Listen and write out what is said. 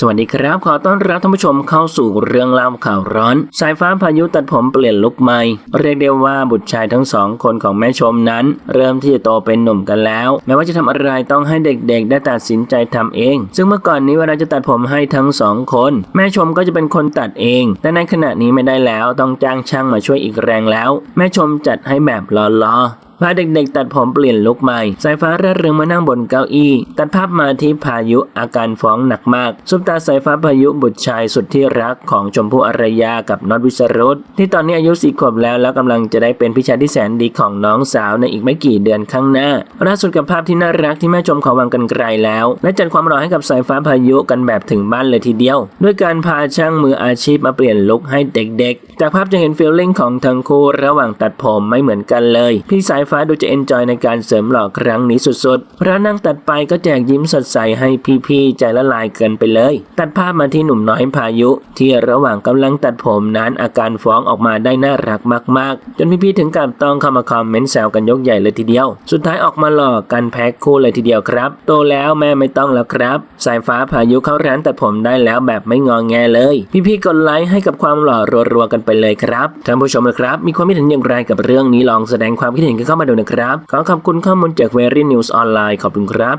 สวัสดีครับ ขอต้อนรับท่านผู้ชมเข้าสู่เรื่องเล่าข่าวร้อน สายฟ้าพายุตัดผมเปลี่ยนลุคใหม่ เรียกได้ว่าบุตรชายทั้งสองคนของแม่ชมนั้น เริ่มที่จะโตเป็นหนุ่มกันแล้ว แม้ว่าจะทำอะไรต้องให้เด็กๆ ได้ตัดสินใจทำเอง ซึ่งเมื่อก่อนนี้เวลาจะตัดผมให้ทั้งสองคน แม่ชมก็จะเป็นคนตัดเอง แต่ในขณะนี้ไม่ได้แล้วต้องจ้างช่างมาช่วยอีกแรงแล้ว แม่ชมจัดให้แบบรอๆ พาเด็กๆ ตัดผมเปลี่ยนลุคใหม่ สายฟ้าเร่าเริงมานั่งบนเก้าอี้ ตัดภาพมาที่พายุอาการฟ้องหนักมากซุปตาสายฟ้าพายุบุตรชายสุดที่รักของชมพู่อารยากับน็อตวิสรุตที่ตอนนี้อายุสี่ขวบแล้วแล้วกำลังจะได้เป็นพี่ชายที่แสนดีของน้องสาวในอีกไม่กี่เดือนข้างหน้าล่าสุดกับภาพที่น่ารักที่แม่ชมขอวางกันไกลแล้ว และจัดความรอให้กับสายฟ้าพายุกันแบบถึงบ้านเลยทีเดียว ด้วยการพาช่างมืออาชีพมาเปลี่ยนลุคให้เด็กๆ จากภาพจะเห็นฟีลลิ่งของทั้งคู่ระหว่างตัดผมไม่เหมือนกันเลย พี่สายฟ้าดูจะเอนจอยในการเสริมหล่อครั้งนี้สุดๆพระนั่งตัดไปก็แจกยิ้มสดใสให้พี่ๆใจละลายเกินไปเลย ตัดภาพมาที่หนุ่มน้อยพายุ ที่ระหว่างกำลังตัดผมนั้นอาการฟ้องออกมาได้น่ารักมากๆ จนพี่ๆถึงกับต้องเข้ามาคอมเมนต์แซวกันยกใหญ่เลยทีเดียว สุดท้ายออกมาหล่อกันแพ็คคู่เลยทีเดียวครับ โตแล้วแม่ไม่ต้องแล้วครับ สายฟ้าพายุเข้าร้านตัดผมได้แล้วแบบไม่งอแงเลย พี่ๆกดไลค์ให้กับความหล่อรัวๆกันไปเลยครับท่านผู้ชมนะครับ มีความคิดเห็นอย่างไรกับเรื่องนี้ลองแสดงความคิดเห็นกันเข้ามาดูนะครับ ขอขอบคุณข้อมูลจาก Very News ออนไลน์ขอบคุณครับ